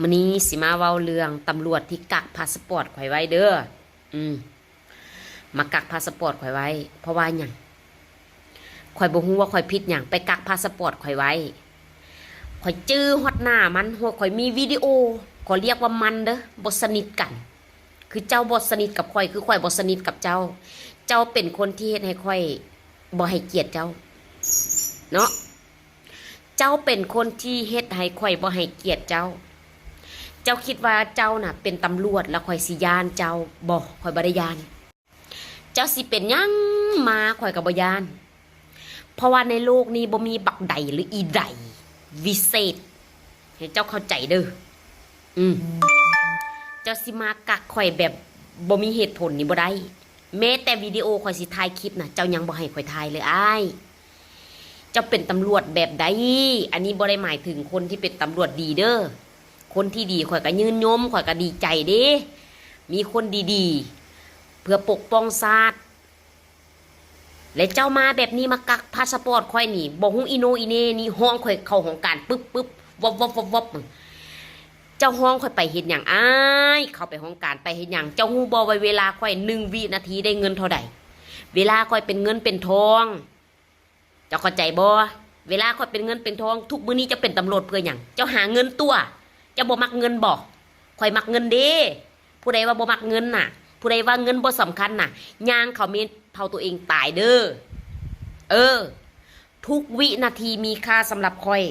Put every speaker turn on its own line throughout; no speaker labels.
มื้อนี้สิมาเว้าเรื่องตำรวจที่กักพาสปอร์ตข่อยไว้เด้อ อืม มากักพาสปอร์ตข่อยไว้ เพราะว่าหยังข่อยบ่ฮู้ว่าข่อยผิดหยังไปกักพาสปอร์ตข่อยไว้ข่อยจื้อฮอดหน้ามันหัวข่อยมีวิดีโอขอเรียกว่ามันเด้อบ่สนิทกัน คือเจ้าบ่สนิทกับข่อยคือข่อยบ่สนิทกับเจ้า เจ้าเป็นคนที่เฮ็ดให้ข่อยบ่ให้เกียรติเจ้า เนาะ เจ้าเป็นคนที่เฮ็ดให้ข่อยบ่ให้เกียรติเจ้า เจ้าคิดว่าเจ้าน่ะ เป็นตำรวจแล้วข่อยสิยานเจ้าบ่ข่อยบ่ได้ยาน เจ้าสิเป็นยังมาข่อยก็บ่ยาน เพราะว่าในโลกนี้บ่มีบักใดหรืออีใดวิเศษให้เจ้าเข้าใจเด้ออืมเจ้าสิมากักข่อยแบบบ่มีเหตุผลนี่บ่ได้แม้แต่วิดีโอข่อยสิถ่ายคลิปน่ะเจ้ายังบ่ให้ข่อยถ่ายเลยอ้ายเจ้าเป็นตำรวจแบบใดอันนี้บ่ได้หมายถึงคนที่เป็นตำรวจดีเด้อ คนที่ดีข่อยก็ยืนยมข่อยก็ดีใจเด้ มีคนดีๆ เพื่อปกป้องชาติและเจ้ามาแบบนี้มากักพาสปอร์ตข่อยนี่บ่ฮู้อีโนอีเน่นี่ห้องข่อยเข้าของการปึ๊บปึ๊บวับวับวับวับเจ้าห้องข่อยไปเฮ็ดหยังอ้ายเข้าไปห้องการไปเฮ็ดหยังเจ้าฮู้บ่ว่าเวลาข่อยหนึ่งวินาทีได้เงินเท่าใดเวลาข่อยเป็นเงินเป็นทองเจ้าเข้าใจบ่เวลาข่อยเป็นเงินเป็นทอง ทุกมื้อนี้จะเป็นตำรวจเพื่อหยังเจ้าหาเงินตัว จ้าบ่มักเงินบ่ข่อยมักเงินเด้ผู้ใดว่าบ่มักเงินน่ะ ผู้ใดว่าเงินบ่สำคัญน่ะย่างเขามนเผาตัวเองตายเด้อเออ ทุกวินาทีมีค่าสำหรับข่อย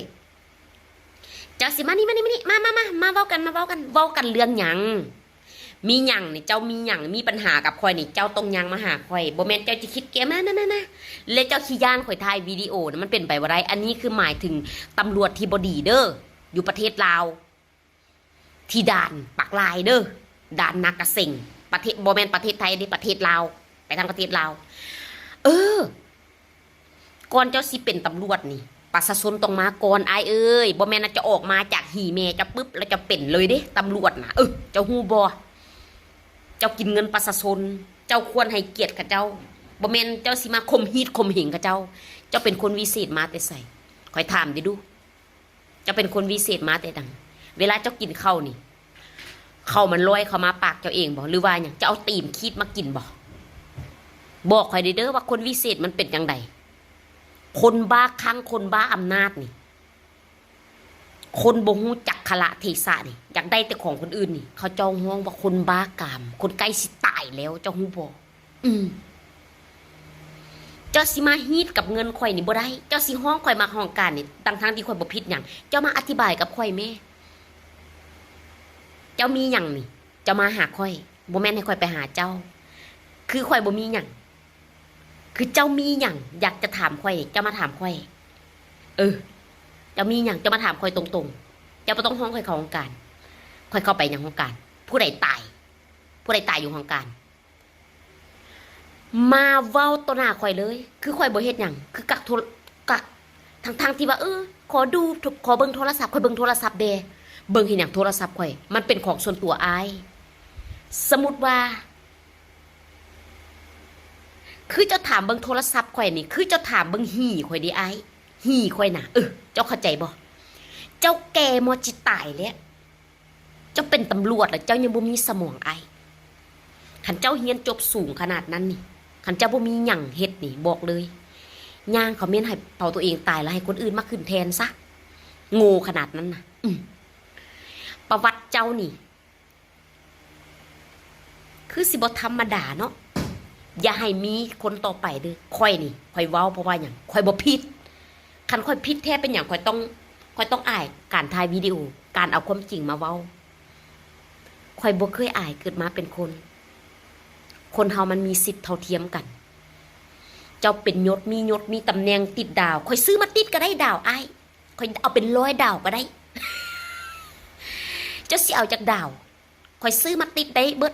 เจ้าสิมานี่มานี่มานี่มามามามาเว้ากันมาเว้ากันเว้ากันเรื่องหยังมีหยังนี่เจ้ามีหยังมีปัญหากับข่อยนี่เจ้าต้องยังมาหาข่อยบ่แม่นเจ้าจะคิดเกมนะนะนะนะแล้วเจ้าขี้ย่านข่อยถ่ายวิดีโอนะมันเป็นไปบ่าได้อันนี้คือหมายถึงตำรวจที่บดีเด้ออยู่ประเทศลาว ที่ด่านปักลายเด้อด่านนากระเซ็งประเทศบ่แมนประเทศไทยนี่ประเทศลาวไปทางประเทศลาวเออก่อนเจ้าสิเป็นตำรวจนี่ประชาชนต้องมาก่อนอเอ้ยบ่แม่นว่าจะออกมาจากหีแม่จะปึ๊บแล้วจะเป็นเลยเด้ตำรวจนะเออเจ้าฮูบ่เจ้ากินเงินประชาชน เจ้าควรให้เกียรติกับเจ้าบ่แม่นเจ้าสิมาข่มฮีดข่มเหงกับเจ้า เจ้าเป็นคนวิเศษมาแต่ใส่คอยถามดิดู เจ้าเป็นคนวิเศษมาแต่ดัง เวลาเจ้ากินข้าวนี่ข้าวมันลอยเข้ามาปากเจ้าเองบ่หรือว่าหยังจะเอาตีนคีดมากินบ่บอกข่อยเด้อว่าคนวิเศษมันเป็นจังไดคนบ้าคลั่งคนบ้าอำนาจนี่ คนบ่ฮู้จักขละเทศะนี่อยากได้แต่ของคนอื่นนี่ เขาเจ้าฮ้องว่าคนบ้ากาม คนใกล้สิตายแล้วเจ้าฮู้บ่อืมเจ้าสิมาฮีดกับเงินข่อยนี่บ่ได้ เจ้าสิฮ้องข่อยมาห้องการนี่ทั้งทั้งที่ข่อยบ่ผิดหยังเจ้ามาอธิบายกับข่อยแม่ เจ้ามีหยังนี่เจ้ามาหาข่อยบ่แม่นให้ข่อยไปหาเจ้า คือข่อยบ่มีหยังคือเจ้ามีหยังอยากจะถามข่อยเจ้ามาถามข่อย เออ เจ้ามีหยังเจ้ามาถามข่อยตรงๆ เจ้าบ่ต้องห้องข่อยเข้าห้องการข่อยเข้าไปยังห้องการ ผู้ใดตาย ผู้ใดตายอยู่ห้องการ มาเว้าต่อหน้าข่อยเลย คือข่อยบ่เฮ็ดหยังคือกักโทรกักทางทางๆที่ว่าเออขอดูขอเบิ่งโทรศัพท์ข่อยเบิ่งโทรศัพท์เด เบิ่งเห็นหยังโทรศัพท์ข่อย มันเป็นของส่วนตัวอาย สมมุติว่า คือเจ้าถามเบิ่งโทรศัพท์ข่อยนี่ คือเจ้าถามเบิ่งหี่ข่อยดิไอ้หี่ข่อยน่ะเออเจ้าเข้าใจบ่เจ้าแกมอจิตายแล้วเจ้าเป็นตำรวจแล้วเจ้ายังบ่มีสมองไอ้ายคันเจ้าเฮียนจบสูงขนาดนั้นนี่คันเจ้าบ่มีหยังเฮ็ดนี่บอกเลยย่างเขาเม่นให้เผาตัวเองตายแล้วให้คนอื่นมาขึ้นแทนซะโง่ขนาดนั้นนะอื ประวัติเจ้านี่ คือสิบธรรมดาเนาะอย่าให้มีคนต่อไปเด้อค่อยนี่ค่อยเว้าเพราะว่าหยังค่อยบ่ผิดคันค่อยผิดแท้เป็นหยังค่อยต้องค่อยต้องอายการถ่ายวิดีโอ การเอาความจริงมาเว้าค่อยบ่เคยอายเกิดมาเป็นคน คนเฮามันมีสิทธิ์เท่าเทียมกัน เจ้าเป็นยศมียศมีตำแหน่งติดดาวค่อยซื้อมาติดก็ได้ดาวไอ้ค่อยเอาเป็นร้อยดาวก็ได้ จ้าสิเอาจากดาวค่อยซื้อมาติดได้เบิด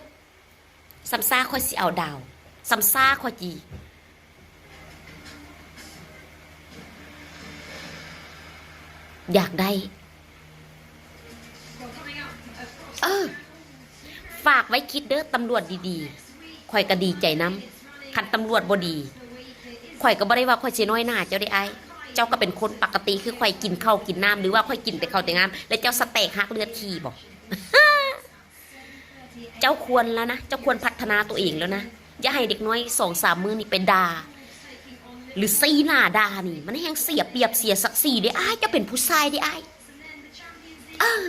ซัมซ่าค่อยสิเอาดาวซัมซ่าค่อยจีอยากได้ เออ ฝากไว้คิดเด้อตำรวจดีๆข่อยก็ดีใจน้ำคันตำรวจบ่ดีข่อยก็บ่ได้ว่าข่อยสิน้อยหน้าเจ้าได้ไอ้ เจ้าก็เป็นคนปกติคือค่อยกินข้าวกินน้ำหรือว่าค่อยกินแต่ข้าวแต่น้ำแล้วเจ้าสเต็กหักเลือดขีบอกเจ้าควรแล้วนะเจ้าควรพัฒนาตัวเองแล้วนะอย่าให้เด็กน้อยสองสามมือนี่เป็นดาหรือซีหน้าดานี่ มันแห้งเสียเปรียบเสียศักดิ์ศรีได้อ้ายเจะเป็นผู้ชายได้อ้ายเออ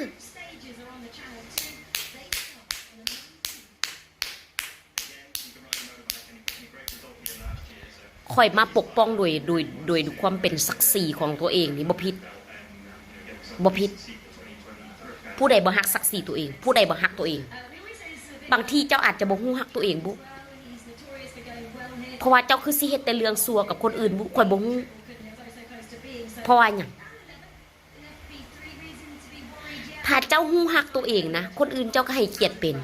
คอยมาปกป้องโดยโดยโดยความเป็นศักดิ์ศรีของตัวเองนี่บ่ผิดบ่ผิด ผู้ใดบ่ฮักศักดิ์ศรีตัวเอง ผู้ใดบ่ฮักตัวเอง บางทีเจ้าอาจจะบ่ฮู้ฮักตัวเองบุเพราะว่าเจ้าคือสิเฮ็ดแต่เรื่องซัวกับคนอื่นบุข่อยบ่ฮู้เพราะว่าหยังถ้าเจ้าฮู้ฮักตัวเองนะคนอื่นเจ้าก็ให้เกียรติเป็น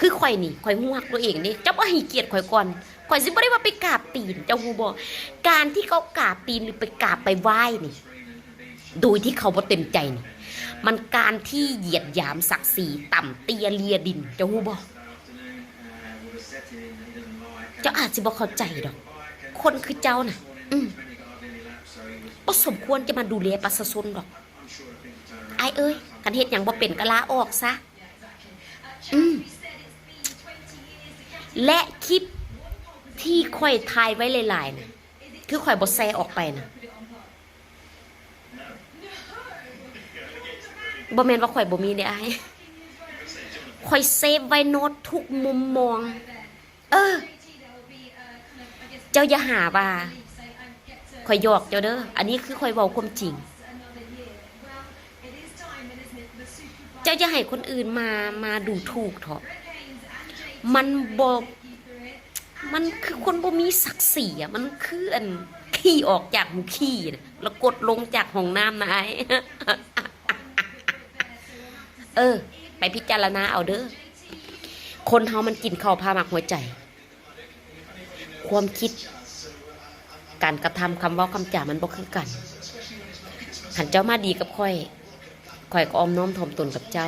คือข่อยนี่ข่อยฮู้ฮักตัวเองนี่เจ้าบ่ให้เกียรติข่อยก่อน ข่อยสิบ่ได้ว่าไปกราบตีนเจ้าฮูบ่การที่เขากราบตีนหรือไปกราบไปไหว้นี่โดยที่เขาบ่เต็มใจนี่มันการที่เหยียดหยามศักดิ์ศรีต่ำเตียเลียดินเจ้าฮู้บ่เจ้าอาจสิบ่เข้าใจดอก คนคือเจ้าน่ะ อืมบ่สมควรจะมาดูแลประชาชนดอกไอเอ้ยกันเฮ็ดหยังบ่เป็นก็ลาออกซะ อืมและคลิป ที่ข่อยถ่ายไว้หลายๆนะคือข่อยบ่แชร์ออกไปนะบ่แมนว่าข่อยบ่มีเด้อ้ข่อยเซฟไว้โน้ตทุกมุมมอง เออ เจ้าอย่าหาว่าข่อยหยอกเจ้าเด้อ อันนี้คือข่อยเว้าความจริง เจ้าอย่าให้คนอื่นมา มาดูถูกเถอะ มันบ่ มันคือคนบ่มีศักดิ์ศรีอะมันคืออันขี้ออกจากหูขี้น่ะแล้วกดลงจากห้องน้ำนะไอ้เออ ไปพิจารณาเอาเด้อคนเฮามันกินข้าวพาหมักหัวใจ ความคิด การกระทำคำเว่าคำจ่ามันบ่คือกันหันเจ้ามาดีกับค่อยค่อยก็ออมน้อมถ่อมตนกับเจ้า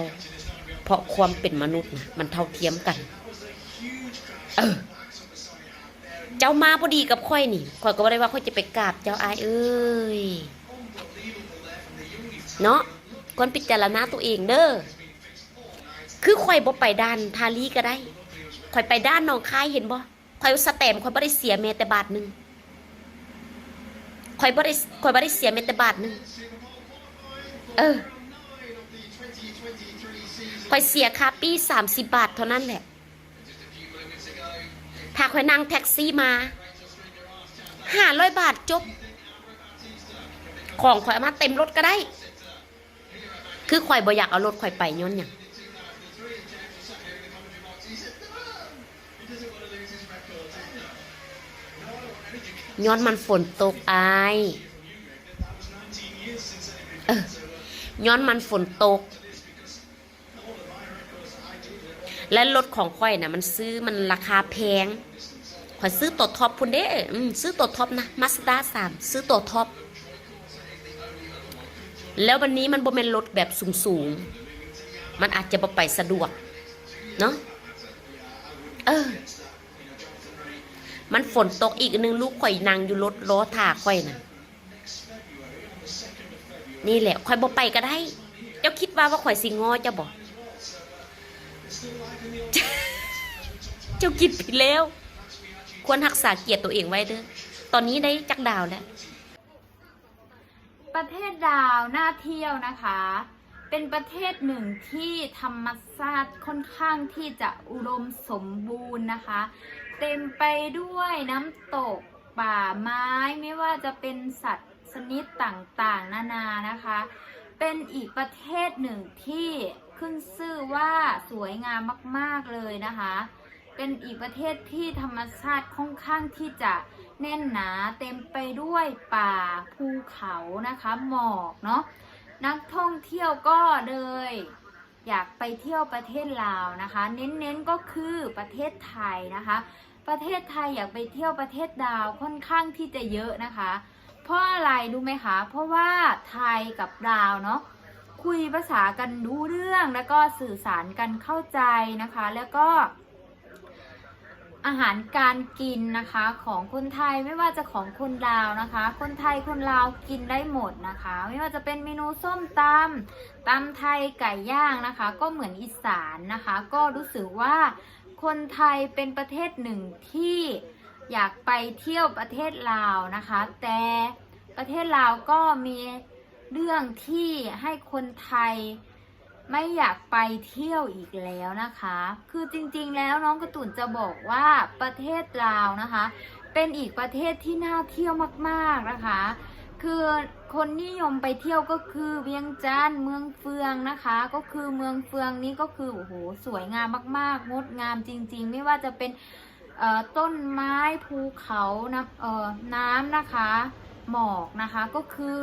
เพราะความเป็นมนุษย์นะมันเท่าเทียมกัน เออ เจ้ามาพอดีกับค่อยนี่ค่อยก็บ่ได้ว่าค่อยจะไปกราบเจ้าอายเอ้ยเนาะควรพิจารณาตัวเองเด้อคือข่อยบ่ไปด้านทาลีก็ได้ข่อยไปด้านหนองคายเห็นบ่ข่อยสแตมข่อยบ่ได้เสียแม้แต่บาทหนึงข่อยบ่ได้ข่อยบ่ได้เสียแม้แต่บาทหนึงเออข่อยเสียค่าปี30บาทเท่านั้นแหละ ถ้าข่อยนั่งแท็กซี่มา500บาทจบ ของข่อยมาเต็มรถก็ได้ คือข่อยบ่อยากเอารถข่อยไปย้อนหยังย้อนมันฝนตกอายเออย้อนมันฝนตก และรถของข่อยนะมันซื้อมันราคาแพงข่อยซื้อตัวท็อปพุ่นเด้อืมซื้อตัวท็อปนะมาสด้าสามซื้อตัวท็อปแล้ววันนี้มันบ่เป็นรถแบบสูงๆ มันอาจจะบ่ไปสะดวก เนาะเออ มันฝนตกอีกนึงลูกข่อยนั่งอยู่รถล้อถ่าข่อยน่ะ นี่แหละข่อยบ่ไปก็ได้ เจ้าคิดว่าว่าข่อยสิงอเจ้าบ่ เจ้าคิดผิดแล้ว ควรรักษาเกียรติตัวเองไว้เด้อตอนนี้ได้จักดาวแล้ว
ประเทศดาวน่าเที่ยวนะคะ เป็นประเทศหนึ่งที่ธรรมชาติค่อนข้างที่จะอุดมสมบูรณ์นะคะ เต็มไปด้วยน้ำตกป่าไม้ไม่ว่าจะเป็นสัตว์ชนิดต่างๆ นานานะคะ เป็นอีกประเทศหนึ่งที่ขึ้นชื่อว่าสวยงามมาก ๆ เลยนะคะ เป็นอีกประเทศที่ธรรมชาติค่อนข้างที่จะแน่นหนาเต็มไปด้วยป่าภูเขานะคะหมอกเนาะนักท่องเที่ยวก็เลยอยากไปเที่ยวประเทศลาวนะคะ เน้นๆก็คือประเทศไทยนะคะ ประเทศไทยอยากไปเที่ยวประเทศดาวค่อนข้างที่จะเยอะนะคะ เพราะอะไรรู้ไหมคะ เพราะว่าไทยกับดาวเนาะคุยภาษากันรู้เรื่องแล้วก็สื่อสารกันเข้าใจนะคะ แล้วก็ อาหารการกินนะคะของคนไทยไม่ว่าจะของคนลาวนะคะ คนไทยคนลาวกินได้หมดนะคะ ไม่ว่าจะเป็นเมนูส้มตำตำไทยไก่ย่างนะคะ ก็เหมือนอีสานนะคะ ก็รู้สึกว่าคนไทยเป็นประเทศหนึ่งที่อยากไปเที่ยวประเทศลาวนะคะ แต่ประเทศลาวก็มีเรื่องที่ให้คนไทย ไม่อยากไปเที่ยวอีกแล้วนะคะ คือจริงๆแล้วน้องกระตุนจะบอกว่าประเทศลาวนะคะ เป็นอีกประเทศที่น่าเที่ยวมากๆนะคะ คือคนนิยมไปเที่ยวก็คือเวียงจันทร์เมืองเฟืองนะคะ ก็คือเมืองเฟืองนี้ก็คือโอ้โหสวยงามมากๆ งดงามจริง ๆ ไม่ว่าจะเป็นต้นไม้ภูเขานะน้ำนะคะ หมอกนะคะก็คือ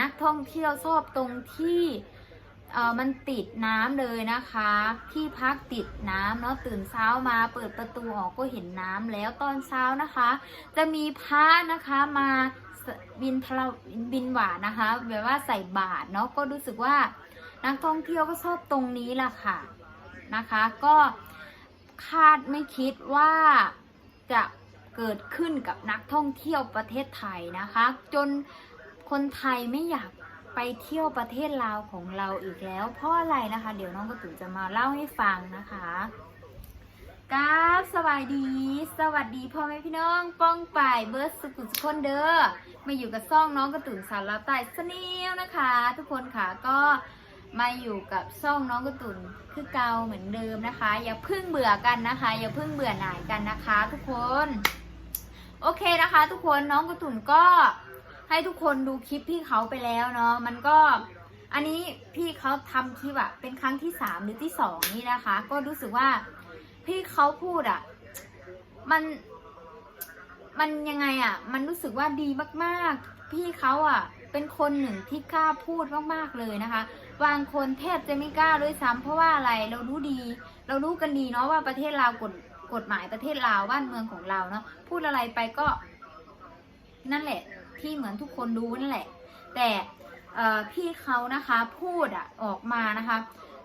นักท่องเที่ยวชอบตรงที่ เออมันติดน้ำเลยนะคะ ที่พักติดน้ำเนาะตื่นเช้ามาเปิดประตูออกก็เห็นน้ำแล้วตอนเช้านะคะ จะมีพระนะคะมาบินทรบินหวานนะคะแบบว่าใส่บาตรเนาะก็รู้สึกว่านักท่องเที่ยวก็ชอบตรงนี้ล่ะค่ะนะคะ ก็คาดไม่คิดว่าจะเกิดขึ้นกับนักท่องเที่ยวประเทศไทยนะคะ จนคนไทยไม่อยาก ไปเที่ยวประเทศลาวของเราอีกแล้ว เพราะอะไรนะคะ เดี๋ยวน้องกระตุนจะมาเล่าให้ฟังนะคะกราบสวัสดี สวัสดีพ่อแม่พี่น้อง ป้องป่ายเบิร์ดสกุลสุคนเด้อมาอยู่กับซ่องน้องกระตุนสารลาวใต้สนิวนะคะ ทุกคนค่ะก็มาอยู่กับซ่องน้องกระตุนคือเก่าเหมือนเดิมนะคะ อย่าพึ่งเบื่อกันนะคะ อย่าพึ่งเบื่อหน่ายกันนะคะ ทุกคน โอเคนะคะ ทุกคนน้องกระตุนก็ ให้ทุกคนดูคลิปพี่เขาไปแล้วเนาะมันก็อันนี้พี่เขาทำคลิปอะเป็นครั้งที่สามหรือที่สองนี่นะคะ ก็รู้สึกว่าพี่เขาพูดอะมันมันยังไงอะมันรู้สึกว่าดีมากๆ พี่เขาอะเป็นคนหนึ่งที่กล้าพูดมากๆเลยนะคะบางคนแทบจะไม่กล้าด้วยซ้ำเพราะว่าอะไรเรารู้ดี เรารู้กันดีเนาะว่าประเทศลาวกฎกฎหมายประเทศลาวบ้านเมืองของเราเนาะพูดอะไรไปก็นั่นแหละ ที่เหมือนทุกคนรู้นั่นแหละ แต่พี่เขานะคะพูดอะออกมานะคะ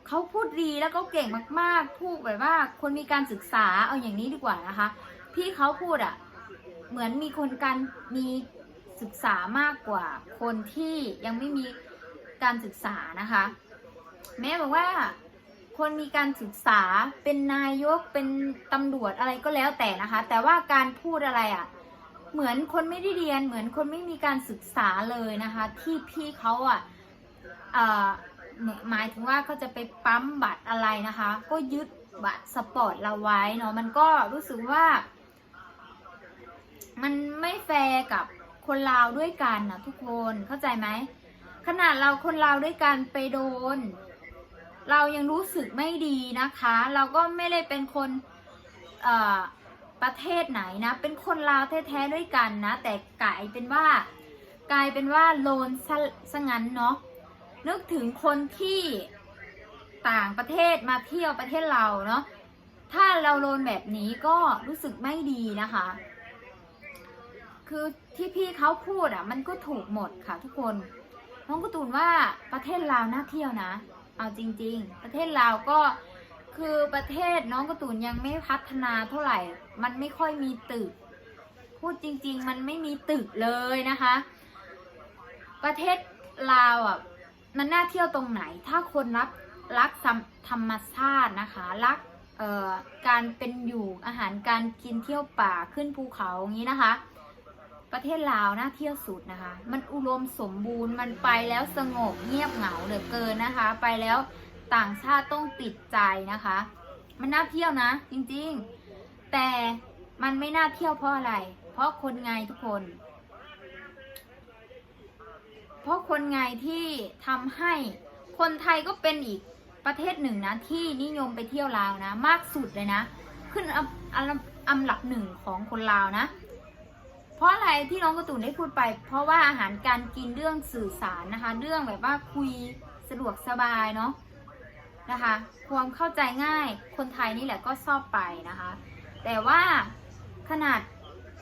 เขาพูดดีแล้วก็เก่งมากๆ พูดแบบว่าคนมีการศึกษาเอาอย่างนี้ดีกว่านะคะ พี่เขาพูดอะเหมือนมีคนการมีศึกษามากกว่า คนที่ยังไม่มีการศึกษานะคะ แม้บอกว่าคนมีการศึกษาเป็นนายกเป็นตำรวจอะไรก็แล้วแต่นะคะ แต่ว่าการพูดอะไรอะ่ะ เหมือนคนไม่ได้เรียน เหมือนคนไม่มีการศึกษาเลยนะคะ ที่พี่เขาอะเอ่อหมหมายถึงว่าเขาจะไปปั๊มบัตรอะไรนะคะ ก็ยึดบัตรสปอร์ตเราไว้เนาะมันก็รู้สึกว่า มันไม่แฟร์กับคนลาวด้วยกันนะทุกคนเข้าใจไหมขนาดเราคนลาวด้วยกันไปโดน เรายังรู้สึกไม่ดีนะคะ เราก็ไม่ได้เป็นคน เอ่อ ประเทศไหนนะ เป็นคนลาวแท้ๆด้วยกันนะ แต่กลายเป็นว่ากลายเป็นว่าโลนซะซะงั้นเนาะนึกถึงคนที่ต่างประเทศมาเที่ยวประเทศเราเนาะถ้าเราโลนแบบนี้ก็รู้สึกไม่ดีนะคะ คือที่พี่เขาพูดอะ มันก็ถูกหมดค่ะทุกคนน้องการะตูนว่าประเทศลาวน่าเที่ยวนะ เอาจริง ๆ ประเทศลาวก็ คือประเทศน้องการะตูนยังไม่พัฒนาเท่าไหร่ มันไม่ค่อยมีตึก พูดจริง ๆ มันไม่มีตึกเลยนะคะ ประเทศลาวอะมันน่าเที่ยวตรงไหน ถ้าคนรักรักธรรมชาตินะคะ รักเอ่อการเป็นอยู่อาหารการกินเที่ยวป่าขึ้นภูเขาอย่างนี้นะคะ ประเทศลาวน่าเที่ยวสุดนะคะ มันอุดมสมบูรณ์มันไปแล้วสงบเงียบเหงาเหลือเกินนะคะ ไปแล้ว ต่างชาติต้องติดใจนะคะ มันน่าเที่ยวนะ จริงๆ แต่มันไม่น่าเที่ยวเพราะอะไร เพราะคนไงทุกคน เพราะคนไงที่ทำให้คนไทยก็เป็นอีกประเทศหนึ่งนะ ที่นิยมไปเที่ยวลาวนะ มากสุดเลยนะ ขึ้นอันอันอันดับหนึ่งของคนลาวนะเพราะอะไรที่น้องกระตูนได้พูดไป เพราะว่าอาหารการกินเรื่องสื่อสารนะคะ เรื่องแบบว่าคุยสะดวกสบายเนาะ นะคะความเข้าใจง่ายคนไทยนี่แหละก็ชอบไปนะคะ แต่ว่าขนาด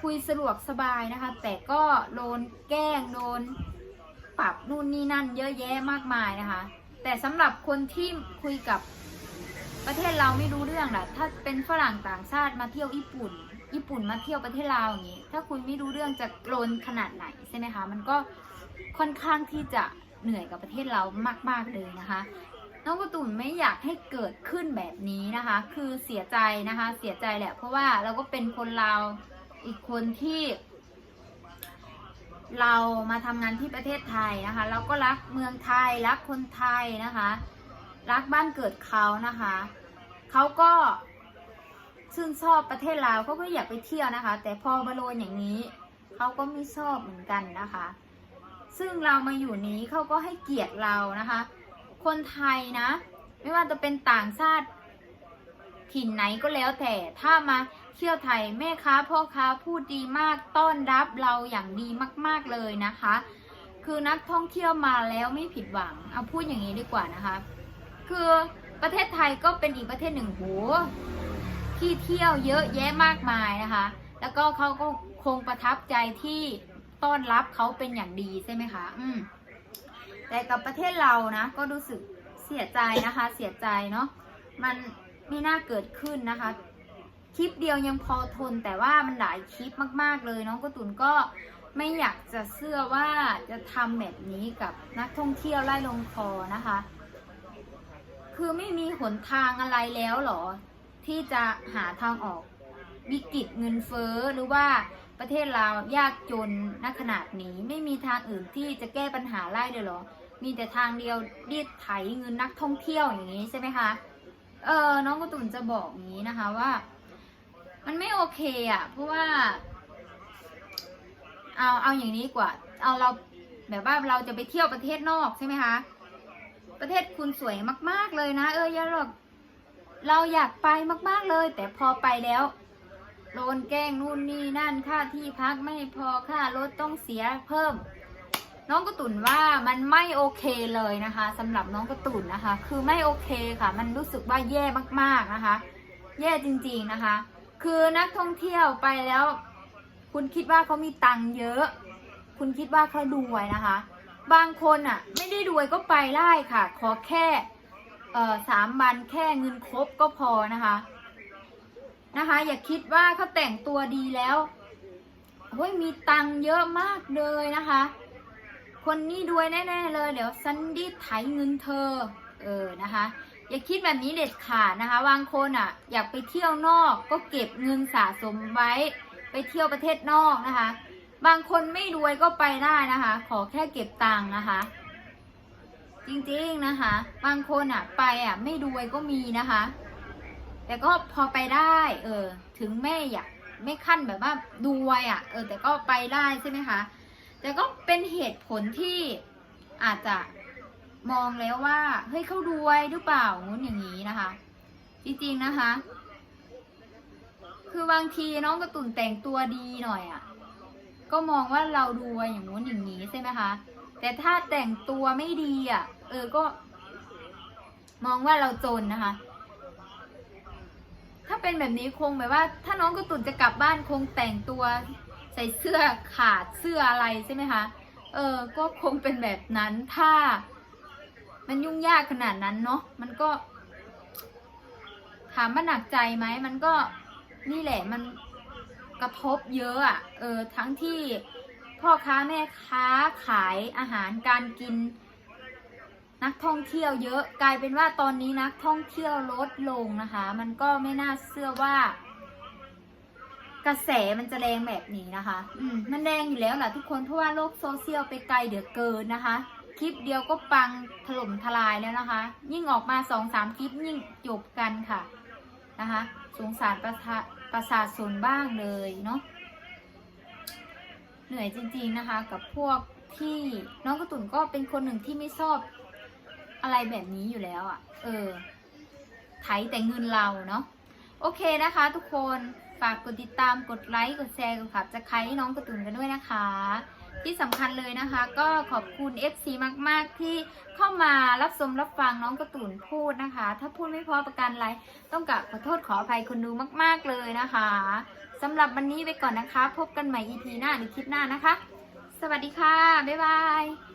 คุยสะดวกสบายนะคะ แต่ก็โดนแกล้งโดนปรับนู่นนี่นั่นเยอะแยะมากมายนะคะ แต่สำหรับคนที่คุยกับประเทศเราไม่รู้เรื่องล่ะถ้าเป็นฝรั่งต่างชาติมาเที่ยวญี่ปุ่น ญี่ปุ่นมาเที่ยวประเทศลาวอย่างนี้ ถ้าคุณไม่รู้เรื่องจะโกรนขนาดไหนใช่ไหมคะ มันก็ค่อนข้างที่จะเหนื่อยกับประเทศเรามาก ๆเลยนะคะ น้องการ์ตูนไม่อยากให้เกิดขึ้นแบบนี้นะคะ คือเสียใจนะคะ เสียใจแหละ เพราะว่าเราก็เป็นคนลาวอีกคนที่ เรามาทำงานที่ประเทศไทยนะคะ เราก็รักเมืองไทย รักคนไทยนะคะ รักบ้านเกิดเขานะคะ เขาก็ชื่นชอบประเทศลาวเขาก็อยากไปเที่ยวนะคะ แต่พอมาโดนอย่างนี้เขาก็ไม่ชอบเหมือนกันนะคะ ซึ่งเรามาอยู่นี้เขาก็ให้เกียรติเรานะคะ คนไทยนะ ไม่ว่าจะเป็นต่างชาติถิ่นไหนก็แล้วแต่ถ้ามาเที่ยวไทยแม่ค้าพ่อค้าพูดดีมากต้อนรับเราอย่างดีมาก ๆเลยนะคะ คือนักท่องเที่ยวมาแล้วไม่ผิดหวังเอาพูดอย่างนี้ดีกว่านะคะ คือประเทศไทยก็เป็นอีกประเทศหนึ่งโหที่เที่ยวเยอะแยะมากมายนะคะ แล้วก็เขาก็คงประทับใจที่ต้อนรับเขาเป็นอย่างดีใช่ไหมคะ อืม แต่กับประเทศเรานะ ก็รู้สึกเสียใจนะคะ เสียใจเนาะมันไม่น่าเกิดขึ้นนะคะ คลิปเดียวยังพอทน แต่ว่ามันหลายคลิปมาก ๆ เลยน้องกระตุนก็ไม่อยากจะเชื่อว่าจะทำแบบนี้กับนักท่องเที่ยวไล่ลงคอนะคะ คือไม่มีหนทางอะไรแล้วหรอ ที่จะหาทางออกวิกฤตเงินเฟ้อหรือว่า ประเทศเรายากจนณขนาดนี้ไม่มีทางอื่นที่จะแก้ปัญหาไล่เลยเหรอ มีแต่ทางเดียวรีดไถเงินนักท่องเที่ยวอย่างนี้ใช่ไหมคะ เออน้องกระตุนจะบอกงนี้นะคะว่า มันไม่โอเคอะ เพราะว่า เอาเอาอย่างนี้กว่า เอาเราแบบว่าเราจะไปเที่ยวประเทศนอกใช่ไหมคะ ประเทศคุณสวยมาก ๆเลยนะ เอออย่าหรอกเราอยากไปมาก ๆเลย แต่พอไปแล้ว โดนแกล้งนู่นนี่นั่นค่าที่พักไม่พอค่ารถต้องเสียเพิ่ม น้องกระตุนว่ามันไม่โอเคเลยนะคะสำหรับน้องกระตุนนะคะ คือไม่โอเคค่ะ มันรู้สึกว่าแย่มากๆนะคะ แย่จริงๆนะคะ คือนักท่องเที่ยวไปแล้ว คุณคิดว่าเขามีตังค์เยอะ คุณคิดว่าเขารวยนะคะ บางคนอะ ไม่ได้รวยก็ไปได้ค่ะ ขอแค่สามวันแค่เงินครบก็พอนะคะ นะคะ อย่าคิดว่าเขาแต่งตัวดีแล้วโอ้ยมีตังค์เยอะมากเลยนะคะ คนนี้รวยแน่ ๆ เลย เดี๋ยวซันดี้ไถเงินเธอ เออนะคะ อย่าคิดแบบนี้เด็ดขาดนะคะบางคนอะ อยากไปเที่ยวนอกก็เก็บเงินสะสมไว้ ไปเที่ยวประเทศนอกนะคะ บางคนไม่รวยก็ไปได้นะคะ ขอแค่เก็บตังค์นะคะ จริงๆนะคะ บางคนอะไปอะ ไม่รวยก็มีนะคะ แต่ก็พอไปได้ เออ ถึงแม่อยากไม่ขั้นแบบว่าดูไวอะ เออ แต่ก็ไปได้ใช่ไหมคะ แต่ก็เป็นเหตุผลที่อาจจะมองแล้วว่า เฮ้ยเขารวยหรือเปล่างู้นอย่างนี้นะคะ จริงๆนะคะ คือบางทีน้องกระตุนแต่งตัวดีหน่อยอะ ก็มองว่าเรารวยอย่างงู้นอย่างนี้ใช่ไหมคะ แต่ถ้าแต่งตัวไม่ดีอะ เออ ก็ มองว่าเราจนนะคะ ถ้าเป็นแบบนี้คงแบบว่า ถ้าน้องกระตุนจะกลับบ้านคงแต่งตัว ใส่เสื้อขาดเสื้ออะไรใช่ไหมคะเออก็คงเป็นแบบนั้นถ้า มันยุ่งยากขนาดนั้นเนาะมันก็ ถามว่าหนักใจไหมมันก็นี่แหละมันกระทบเยอะอะ่ะเออทั้งที่พ่อค้าแม่ค้าขายอาหารการกิน นักท่องเที่ยวเยอะกลายเป็นว่าตอนนี้นักท่องเที่ยวลดลงนะคะ มันก็ไม่น่าเชื่อว่า กระแสมันจะแรงแบบนี้นะคะ อืมมันแรงอยู่แล้วแหละทุกคนเพราะว่าโลกโซเชียลไปไกลเดือเกินนะคะ คลิปเดียวก็ปังถล่มทลายแล้วนะคะ ยิ่งออกมาสองสามคลิปยิ่งจบกันค่ะนะคะสงสารประชาประชาชนบ้างเลยเนาะเหนื่อยจริงๆนะคะ กับพวกที่น้องกระตุ่นก็เป็นคนหนึ่งที่ไม่ชอบ อะไรแบบนี้อยู่แล้วอะ่ะ เออไถแต่เงินเราเนาะ โอเคนะคะ ทุกคน ฝากกดติดตาม กดไลค์ กดแชร์ กดขับจะใครน้องกระตุนกันด้วยนะคะ ที่สำคัญเลยนะคะ ก็ขอบคุณ FC มาก ๆ ที่เข้ามารับชมรับฟังน้องกระตุนพูดนะคะ ถ้าพูดไม่พอประการอะไรต้องกราบขอโทษขออภัยคนดูมาก ๆ เลยนะคะสำหรับวันนี้ไปก่อนนะคะ พบกันใหม่ EP หน้าหรือคลิปหน้านะคะ สวัสดีค่ะ บ๊ายบาย